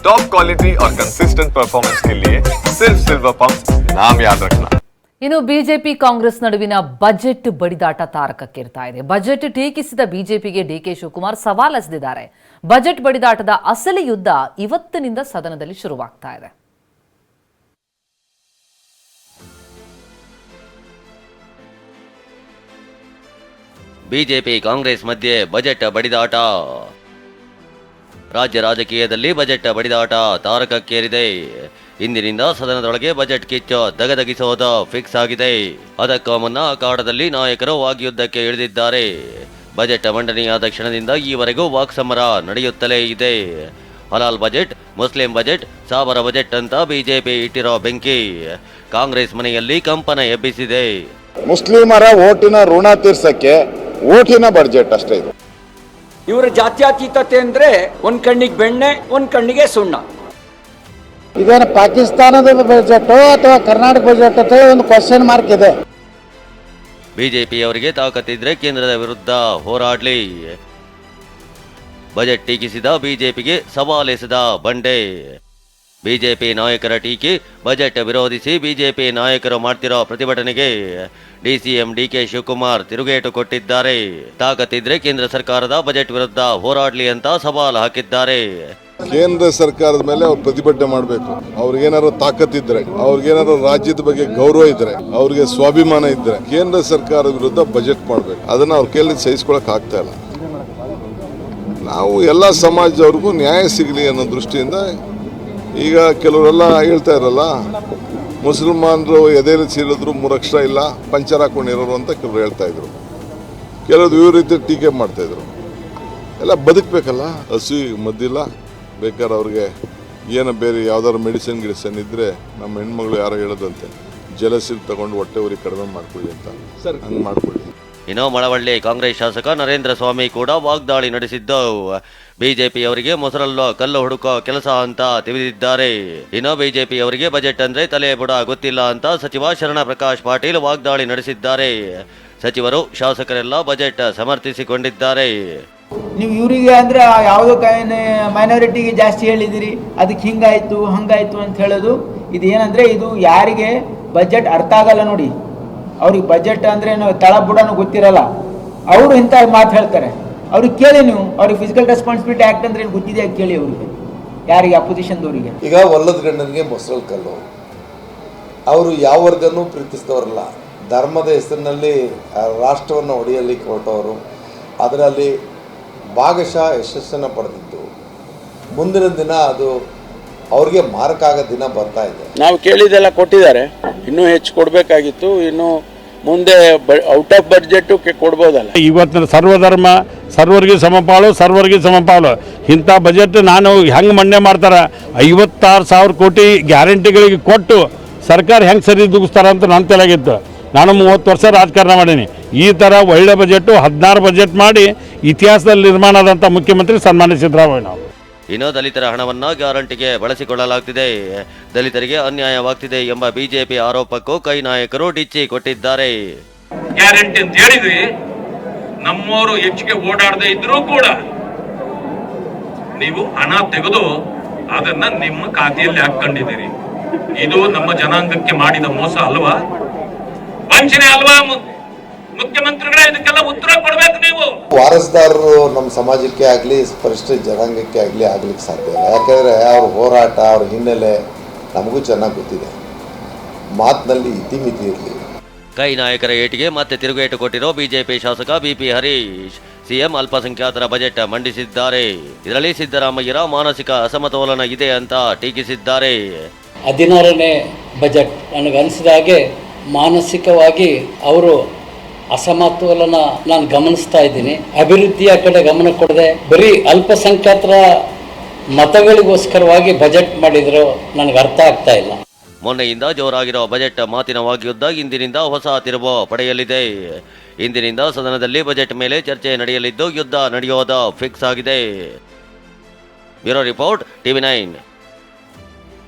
Top quality और consistent performance के लिए सिर्फ सिल्वर पंप नाम याद रखना ಇನ್ನು ಬಿಜೆಪಿ ಕಾಂಗ್ರೆಸ್ ನಡುವಿನ ಬಜೆಟ್ ಬಡಿದಾಟ ತಾರಕಕ್ಕೇರ್ತಾ ಇದೆ ಬಜೆಟ್ ಟೀಕಿಸಿದ ಬಿಜೆಪಿಗೆ ಡಿಕೆ ಶಿವಕುಮಾರ್ ಸವಾಲೆಸೆದಿದ್ದಾರೆ ಬಜೆಟ್ ಬಡಿದಾಟದ ಅಸಲಿ ಯುದ್ಧ ಇವತ್ತಿನಿಂದ ಸದನದಲ್ಲಿ ಶುರುವಾಗ್ತಾ ಇದೆ ಬಿಜೆಪಿ ಕಾಂಗ್ರೆಸ್ ಮಧ್ಯೆ ಬಜೆಟ್ ಬಡಿದಾಟ ರಾಜ್ಯ ರಾಜಕೀಯದಲ್ಲಿ ಬಜೆಟ್ ಬಡಿದಾಟ ತಾರಕಕ್ಕೇರಿದೆ. ಇಂದಿನಿಂದ ಸದನದೊಳಗೆ ಬಜೆಟ್ ಕಿಚ್ಚು ದಗದಗಿಸೋದು ಫಿಕ್ಸ್ ಆಗಿದೆ. ಅದಕ್ಕೂ ಮುನ್ನ ಅಖಾಡದಲ್ಲಿ ನಾಯಕರು ವಾಗ್ಯುದ್ಧಕ್ಕೆ ಇಳಿದಿದ್ದಾರೆ. ಬಜೆಟ್ ಮಂಡನೆಯಾದ ಕ್ಷಣದಿಂದ ಈವರೆಗೂ ವಾಕ್ಸಮರ ನಡೆಯುತ್ತಲೇ ಇದೆ. ಹಲಾಲ್ ಬಜೆಟ್, ಮುಸ್ಲಿಂ ಬಜೆಟ್, ಸಾಬರ ಬಜೆಟ್ ಅಂತ ಬಿಜೆಪಿ ಇಟ್ಟಿರೋ ಬೆಂಕಿ. ಕಾಂಗ್ರೆಸ್ ಮನೆಯಲ್ಲಿ ಕಂಪನ ಎಬ್ಬಿಸಿದೆ. ಮುಸ್ಲಿಮರ ಓಟಿನ ಋಣ ತೀರ್ಸಕ್ಕೆ ಓಟಿನ ಬಜೆಟ್ ಅಷ್ಟೇ ಇದು. ಇವರ ಜಾತ್ಯತೀತತೆ ಅಂದ್ರೆ ಒಂದ್ ಕಣ್ಣಿಗೆ ಬೆಣ್ಣೆ ಒಂದ್ ಕಣ್ಣಿಗೆ ಸುಣ್ಣ. ಇದೇನು ಪಾಕಿಸ್ತಾನದ ಬಜೆಟ್ ಅಥವಾ ಕರ್ನಾಟಕ ಬಜೆಟ್ ಅಂತ ಒಂದು ಕ್ವಶನ್ ಮಾರ್ಕ್ ಇದೆ. ಬಿಜೆಪಿಯವರಿಗೆ ತಾಕತ್ತಿದ್ರೆ ಕೇಂದ್ರದ ವಿರುದ್ಧ ಹೋರಾಡಲಿ. ಬಜೆಟ್ ಟೀಕಿಸಿದ ಬಿಜೆಪಿಗೆ ಸವಾಲೆಸೆದ ಬಂಡೆ. ಬಿಜೆಪಿ ನಾಯಕರ ಟೀಕೆ, ಬಜೆಟ್ ವಿರೋಧಿಸಿ ಬಿಜೆಪಿ ನಾಯಕರು ಮಾಡ್ತಿರೋ ಪ್ರತಿಭಟನೆಗೆ ಡಿಸಿಎಂ ಡಿಕೆ ಶಿವಕುಮಾರ್ ತಿರುಗೇಟು ಕೊಟ್ಟಿದ್ದಾರೆ. ತಾಕತ್ತಿದ್ರೆ ಕೇಂದ್ರ ಸರ್ಕಾರದ ಬಜೆಟ್ ವಿರುದ್ಧ ಹೋರಾಡಲಿ ಅಂತ ಸವಾಲು ಹಾಕಿದ್ದಾರೆ. ಕೇಂದ್ರ ಸರ್ಕಾರದ ಮೇಲೆ ಅವ್ರು ಪ್ರತಿಭಟನೆ ಮಾಡಬೇಕು. ಅವ್ರಿಗೇನಾದ್ರು ತಾಕತ್ತಿದ್ರೆ, ಅವ್ರಿಗೇನಾದ್ರು ರಾಜ್ಯದ ಬಗ್ಗೆ ಗೌರವ ಇದ್ರೆ, ಅವ್ರಿಗೆ ಸ್ವಾಭಿಮಾನ ಇದ್ರೆ ಕೇಂದ್ರ ಸರ್ಕಾರದ ವಿರುದ್ಧ ಬಜೆಟ್ ಮಾಡಬೇಕು. ಅದನ್ನ ಅವ್ರ ಕೈಯಲ್ಲಿ ಸಹಿಸ್ಕೊಳಕ್ ಆಗ್ತಾ ಇಲ್ಲ. ನಾವು ಎಲ್ಲ ಸಮಾಜದವ್ರಿಗೂ ನ್ಯಾಯ ಸಿಗಲಿ ಅನ್ನೋ ದೃಷ್ಟಿಯಿಂದ ಈಗ ಕೆಲವರೆಲ್ಲ ಹೇಳ್ತಾ ಇರಲ್ಲ ಮುಸಲ್ಮಾನರು ಎದೆಯಲ್ಲಿ ರೀತಿ ಮೂರು ಅಕ್ಷರ ಇಲ್ಲ ಪಂಚರ್ ಹಾಕೊಂಡಿರೋರು ಅಂತ ಕೆಲವರು ಹೇಳ್ತಾ ಇದ್ರು. ಕೆಲವರು ವಿವಿಧ ರೀತಿ ಟೀಕೆ ಮಾಡ್ತಾ ಇದ್ರು. ಎಲ್ಲ ಬದುಕಬೇಕಲ್ಲ? ಹಸಿ ಮದ್ದಿಲ್ಲ ಬೇಕಾದ್ರೆ ಅವ್ರಿಗೆ ಏನೋ ಬೇರೆ ಯಾವ್ದಾದ್ರು ಮೆಡಿಸಿನ್ ಗಿಡಿಸನ್ ಇದ್ರೆ ನಮ್ಮ ಹೆಣ್ಮಗಳು ಯಾರೋ ಹೇಳೋದಂತೆ ಜಲಸಿಲ್ ತಗೊಂಡು ಹೊಟ್ಟೆ ಉರಿ ಕಡಿಮೆ ಮಾಡ್ಕೊಳ್ಳಿ ಅಂತ. ಹಂಗೆ ಮಾಡ್ಕೊಳ್ಳಿ. ಇನ್ನು ಮಳವಳ್ಳಿ ಕಾಂಗ್ರೆಸ್ ಶಾಸಕ ನರೇಂದ್ರ ಸ್ವಾಮಿ ಕೂಡ ವಾಗ್ದಾಳಿ ನಡೆಸಿದ್ದು ಬಿಜೆಪಿಯವರಿಗೆ ಮೊಸರಲ್ಲೋ, ಕಲ್ಲು ಹುಡುಕೋ ಕೆಲಸ ಅಂತ ತಿಳಿದಿದ್ದಾರೆ. ಇನ್ನು ಬಿಜೆಪಿಯವರಿಗೆ ಬಜೆಟ್ ಅಂದ್ರೆ ತಲೆ ಬುಡ ಗೊತ್ತಿಲ್ಲ ಅಂತ ಸಚಿವ ಶರಣ ಪ್ರಕಾಶ್ ಪಾಟೀಲ್ ವಾಗ್ದಾಳಿ ನಡೆಸಿದ್ದಾರೆ. ಸಚಿವರು ಶಾಸಕರೆಲ್ಲ ಬಜೆಟ್ ಸಮರ್ಥಿಸಿಕೊಂಡಿದ್ದಾರೆ. ನೀವು ಇವರಿಗೆ ಅಂದರೆ ಯಾವುದೋ ಮೈನಾರಿಟಿಗೆ ಜಾಸ್ತಿ ಹೇಳಿದಿರಿ, ಅದಕ್ಕೆ ಹಿಂಗಾಯ್ತು, ಹಂಗಾಯ್ತು ಅಂತ ಹೇಳೋದು. ಇದು ಏನಂದರೆ ಇದು ಯಾರಿಗೆ ಬಜೆಟ್ ಅರ್ಥ ಆಗಲ್ಲ ನೋಡಿ. ಅವ್ರಿಗೆ ಬಜೆಟ್ ಅಂದ್ರೆ ಏನು ತಳ ಬುಡನೂ ಗೊತ್ತಿರಲ್ಲ. ಅವರು ಇಂಥ ಮಾತು ಹೇಳ್ತಾರೆ. ಅವ್ರಿಗೆ ಕೇಳಿ ನೀವು ಅವ್ರಿಗೆ ಫಿಸಿಕಲ್ ರೆಸ್ಪಾನ್ಸಿಬಿಲಿಟಿ ಆ್ಯಕ್ಟ್ ಅಂದ್ರೆ ಏನು ಗೊತ್ತಿದೆ ಕೇಳಿ ಅವ್ರಿಗೆ? ಯಾರಿಗೆ ಅಪೋಸಿಷನ್ದವರಿಗೆ ಈಗ ಒಲ್ಲದ ಗಂಡನಿಗೆ ಮೊಸರು ಕಲ್ಲು. ಅವರು ಯಾವ ವರ್ಗನೂ ಪ್ರೀತಿಸಿದವರಲ್ಲ. ಧರ್ಮದ ಹೆಸರಿನಲ್ಲಿ ಆ ರಾಷ್ಟ್ರವನ್ನು ಹೊಡೆಯಲಿಕ್ಕೆ ಹೊರಟವರು. ಅದರಲ್ಲಿ ಭಾಗಶಃ ಯಶಸ್ಸನ್ನು ಪಡೆದಿತ್ತು ಮುಂದಿನ ದಿನ ಅದು ಅವ್ರಿಗೆ ಮಾರಕ ಆಗೋ ದಿನ ಬರ್ತಾ ಇದೆ. ನಾವು ಕೇಳಿದೆಲ್ಲ ಕೊಟ್ಟಿದ್ದಾರೆ. ಇನ್ನೂ ಹೆಚ್ಚು ಕೊಡಬೇಕಾಗಿತ್ತು. ಇನ್ನು ಮುಂದೆ ಔಟ್ ಆಫ್ ಬಡ್ಜೆಟ್ ಕೊಡ್ಬೋದಲ್ಲ. ಇವತ್ತಿನ ಸರ್ವಧರ್ಮ ಸರ್ವರಿಗೆ ಸಮಪಾಲು ಸರ್ವರಿಗೆ ಸಮಪಾಲು. ಇಂಥ ಬಜೆಟ್ ನಾನು ಹೆಂಗೆ ಮಂಡನೆ ಮಾಡ್ತಾರೆ? ಐವತ್ತಾರು ಸಾವಿರ ಕೋಟಿ ಗ್ಯಾರಂಟಿಗಳಿಗೆ ಕೊಟ್ಟು ಸರ್ಕಾರ ಹೆಂಗೆ ಸರಿ ದೂಗಿಸ್ತಾರ ಅಂತ ನನ್ನ ತಲೆಗಿತ್ತು. ನಾನು ಮೂವತ್ತು ವರ್ಷ ರಾಜಕಾರಣ ಮಾಡೀನಿ. ಈ ಥರ ಒಳ್ಳೆ ಬಜೆಟು ಹದಿನಾರು ಬಜೆಟ್ ಮಾಡಿ ಇತಿಹಾಸದಲ್ಲಿ ನಿರ್ಮಾಣ ಆದಂಥ ಮುಖ್ಯಮಂತ್ರಿ ಸನ್ಮಾನ್ಯ ಸಿದ್ದರಾಮಯ್ಯ ನಾವು. ಇನ್ನು ದಲಿತರ ಹಣವನ್ನು ಗ್ಯಾರಂಟಿಗೆ ಬಳಸಿಕೊಳ್ಳಲಾಗ್ತಿದೆ. ದಲಿತರಿಗೆ ಅನ್ಯಾಯವಾಗ್ತಿದೆ ಎಂಬ ಬಿಜೆಪಿ ಆರೋಪಕ್ಕೂ ಕೈ ನಾಯಕರು ಡಿಚ್ಚಿ ಕೊಟ್ಟಿದ್ದಾರೆ. ಗ್ಯಾರಂಟಿ ಅಂತ ಹೇಳಿದ್ವಿ. ನಮ್ಮವರು ಹೆಚ್ಚಿಗೆ ಓಡಾಡದೆ ಇದ್ರೂ ಕೂಡ ನೀವು ಹಣ ತೆಗೆದು ಅದನ್ನ ನಿಮ್ಮ ಖಾತೆಯಲ್ಲಿ ಹಾಕೊಂಡಿದ್ದೀರಿ ಇದು ನಮ್ಮ ಜನಾಂಗಕ್ಕೆ ಮಾಡಿದ ಮೋಸ ಅಲ್ವಾ? ವಂಚನೆ ಅಲ್ವಾ? ಮುಖ್ಯಮಂತ್ರಿಗಳ ಇದಕ್ಕೆಲ್ಲ ಉತ್ತರ ಕೊಡ್ಬೇಕು ನೀವು. ವಾರಸ್ದಾರರು ನಮ್ಮ ಸಮಾಜಕ್ಕೆ ಆಗಲಿ, ಪರಿಷ್ಠ ಜನಾಂಗಕ್ಕೆ ಆಗಲಿ ಆಗ್ಲಿಕ್ಕೆ ಸಾಧ್ಯ ಇಲ್ಲ. ಯಾಕಂದ್ರೆ ಅವ್ರ ಹೋರಾಟ, ಅವ್ರ ಹಿನ್ನೆಲೆ ನಮಗೂ ಚೆನ್ನಾಗಿ ಗೊತ್ತಿದೆ. ಮಾತಿನಲ್ಲಿ ಇತಿಮಿತಿ ಇರಲಿ. ಕೈ ನಾಯಕರ ಏಟಿಗೆ ಮತ್ತೆ ತಿರುಗೇಟು ಕೊಟ್ಟಿರೋ ಬಿಜೆಪಿ ಶಾಸಕ ಬಿಪಿ ಹರೀಶ್. ಸಿಎಂ ಅಲ್ಪಸಂಖ್ಯಾತರ ಬಜೆಟ್ ಮಂಡಿಸಿದ್ದಾರೆ. ಇದರಲ್ಲಿ ಸಿದ್ದರಾಮಯ್ಯರ ಮಾನಸಿಕ ಅಸಮತೋಲನ ಇದೆ ಅಂತ ಟೀಕಿಸಿದ್ದಾರೆ. ಹದಿನಾರನೇ ಬಜೆಟ್ ನನಗನ್ಸಿದ ಹಾಗೆ ಮಾನಸಿಕವಾಗಿ ಅವರು ಅಸಮತೋಲನ ನಾನು ಗಮನಿಸ್ತಾ ಇದ್ದೀನಿ. ಅಭಿವೃದ್ಧಿಯ ಕಡೆ ಗಮನ ಕೊಡದೆ ಬರೀ ಅಲ್ಪಸಂಖ್ಯಾತರ ಮತಗಳಿಗೋಸ್ಕರವಾಗಿ ಬಜೆಟ್ ಮಾಡಿದ್ರು ನನಗೆ ಅರ್ಥ ಆಗ್ತಾ ಇಲ್ಲ. ಮೊನ್ನೆಯಿಂದ ಜೋರಾಗಿರೋ ಬಜೆಟ್ ಮಾತಿನ ವಾಗ್ಯುದ್ಧ ಇಂದಿನಿಂದ ಹೊಸ ತಿರುವು ಪಡೆಯಲಿದೆ. ಇಂದಿನಿಂದ ಸದನದಲ್ಲಿ ಬಜೆಟ್ ಮೇಲೆ ಚರ್ಚೆ ನಡೆಯಲಿದ್ದು ಯುದ್ಧ ನಡೆಯೋದ ಫಿಕ್ಸ್ ಆಗಿದೆ. Bureau report, TV nine.